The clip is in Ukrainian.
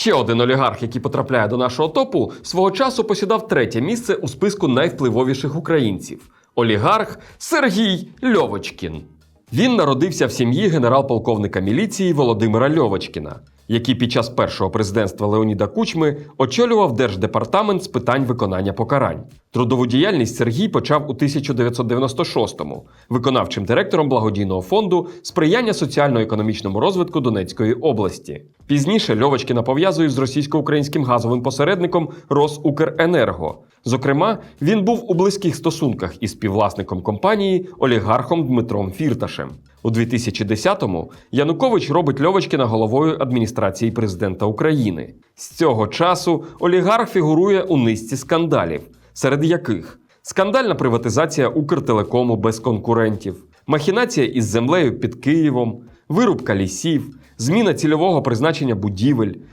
Ще один олігарх, який потрапляє до нашого топу, свого часу посідав третє місце у списку найвпливовіших українців олігарх Сергій Льовочкін. Він народився в сім'ї генерал-полковника міліції Володимира Льовочкіна, який під час першого президентства Леоніда Кучми очолював Держдепартамент з питань виконання покарань. Трудову діяльність Сергій почав у 1996-му виконавчим директором благодійного фонду сприяння соціально-економічному розвитку Донецької області. Пізніше Льовочкіна пов'язують з російсько-українським газовим посередником Росукренерго. Зокрема, він був у близьких стосунках із співвласником компанії олігархом Дмитром Фірташем. У 2010-му Янукович робить Льовочкіна головою адміністрації президента України. З цього часу олігарх фігурує у низці скандалів, серед яких скандальна приватизація Укртелекому без конкурентів, махінація із землею під Києвом, вирубка лісів, зміна цільового призначення будівель,